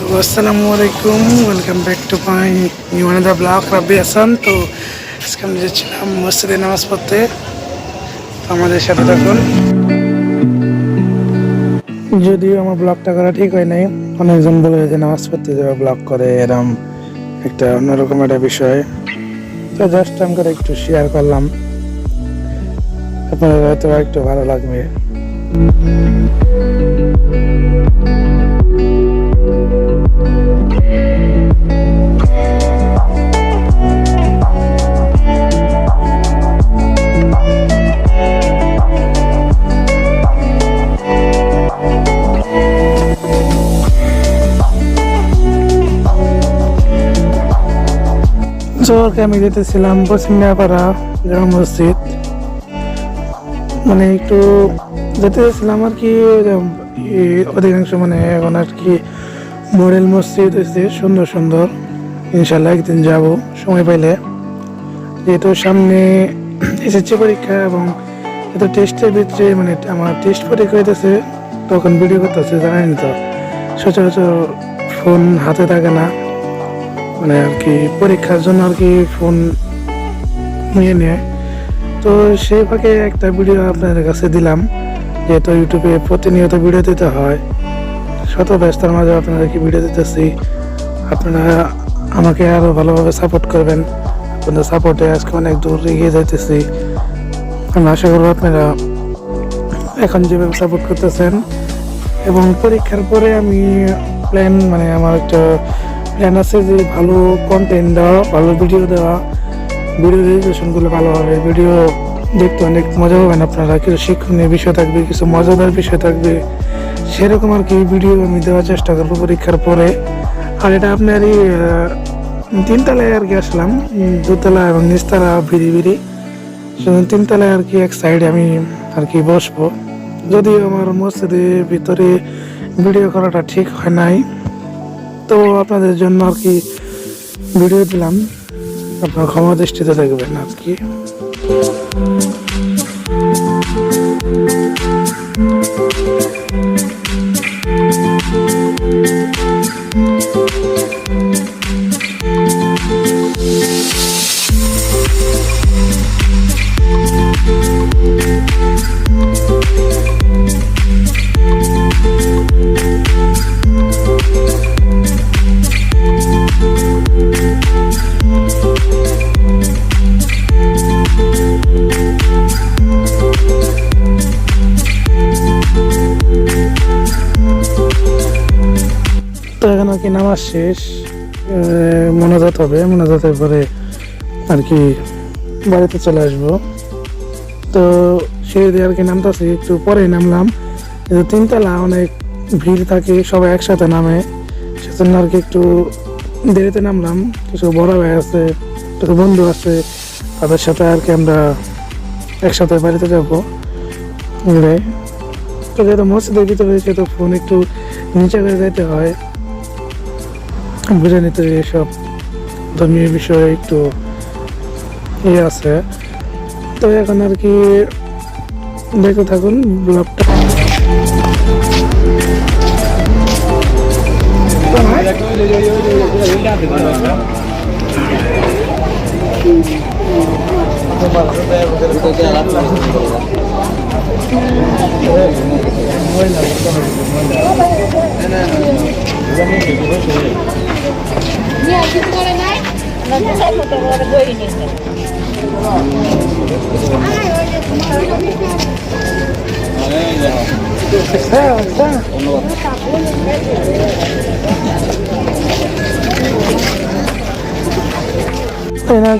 আসসালামু আলাইকুম welcome back to my new another blog Rabbi Hasan তো আজকে আমি যাচ্ছিলাম মসজিদে নামাজ পড়তে। আমাদের সাথে থাকুন। যদিও আমার ব্লগটা করা ঠিক হয় নাই, অনেকজন বলে যে নামাজ পড়তে যাবে ব্লগ করে, এরম একটা অন্যরকম একটা বিষয়। তো জাস্ট আমি করে একটু শেয়ার করলাম। আপনাদের হয়তো একটু ভালো লাগবে। জোরকে আমি যেতেছিলাম মিয়াপাড়া গ্রাম মসজিদ। মানে একটু যেতে চাইছিলাম আর কি অধিকাংশ মানে এখন আর কি মডেল মসজিদ হয়েছে সুন্দর সুন্দর। ইনশাল্লাহ একদিন যাব, সময় পাইলে। যেহেতু সামনে এসেছে পরীক্ষা এবং এত টেস্টের ভিতরে মানে আমার টেস্ট পরীক্ষা হইতেছে, তখন ভিডিও করতেছে, জানেন তো। সচরাচর ফোন হাতে থাকে না। মানে আর কি পরীক্ষার জন্য আর কি ফোন নিয়ে নেয়। তো সেই ফাঁকে একটা ভিডিও আপনাদের কাছে দিলাম, যেহেতু ইউটিউবে প্রতিনিয়ত ভিডিও দিতে হয়। শত ব্যস্তার মাঝে আপনাদেরকে ভিডিও দিতেছি। আপনারা আমাকে আরও ভালোভাবে সাপোর্ট করবেন। আপনাদের সাপোর্টে আজকে অনেক দূর এগিয়ে যাইতেছি। আমি আশা করব আপনারা এখন যেভাবে সাপোর্ট করতেছেন, এবং পরীক্ষার পরে আমি প্ল্যান মানে আমার একটা প্ল্যান আছে যে ভালো কন্টেন্ট দেওয়া ভালো ভিডিও দেওয়া ভিডিও রেজিস্ট্রেশনগুলো ভালো হবে ভিডিও দেখতে অনেক মজা পাবেন আপনারা কিছু শিক্ষণীয় বিষয় থাকবে কিছু মজাদার বিষয় থাকবে সেরকম আর কি ভিডিও আমি দেওয়ার চেষ্টা করব পরীক্ষার পরে। আর এটা আপনার এই আহ, তিনতলায় আর কি আসলাম দুতলা এবং নিচতলা ভিড়ি ভিড়ি। তিনতলায় আর কি এক সাইডে আমি আর কি বসবো। যদিও আমার মসজিদের ভিতরে ভিডিও করাটা ঠিক হয় নাই তো আপনাদের জন্য আর কি ভিডিও দিলাম। আপনার ক্ষমা দৃষ্টিতে থাকবেন আর কি। তো এখন আর কি নামাজ শেষ মোনাজাত হবে, মোনাজাতের পরে আর কি বাড়িতে চলে আসব। তো সেই দিয়ে আর কি নামতেছি, একটু পরে নামলাম। তিনতলা অনেক ভিড় থাকে, সবাই একসাথে নামে। সেজন্য আর কি একটু দেরিতে নামলাম। কিছু বড় ভাই আছে, কিছু বন্ধু আছে, তাদের সাথে আর কি আমরা একসাথে বাড়িতে যাব। তো যেহেতু মসজিদের ভিতরে রয়েছে তো ফোন একটু নিচে করে যেতে হয় বুঝে নিতে এসব ধর্মীয় বিষয়ে একটু ইয়ে আছে। তো এখন আর কি দেখতে থাকুন ব্লগটা।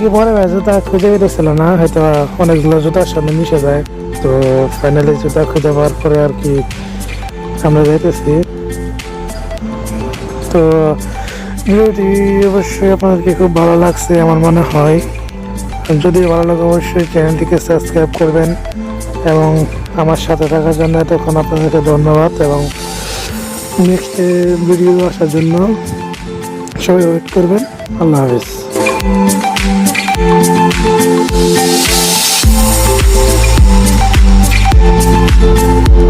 কি পরে জুতা খুঁজে পেতেছিল না, হয়তো অনেকগুলো জুতার সামনে মিশে যায়। তো ফাইনালি জুতা খুঁজে পাওয়ার পরে আর কি আমরা যাইতেছি। তো ভিডিওটি অবশ্যই আপনাদেরকে খুব ভালো লাগছে আমার মনে হয়। যদি ভালো লাগে অবশ্যই চ্যানেলটিকে সাবস্ক্রাইব করবেন এবং আমার সাথে থাকার জন্য এতক্ষণ আপনাদেরকে ধন্যবাদ এবং নেক্সট ভিডিও আসার জন্য সবাই ওয়েট করবেন। আল্লাহ হাফিজ।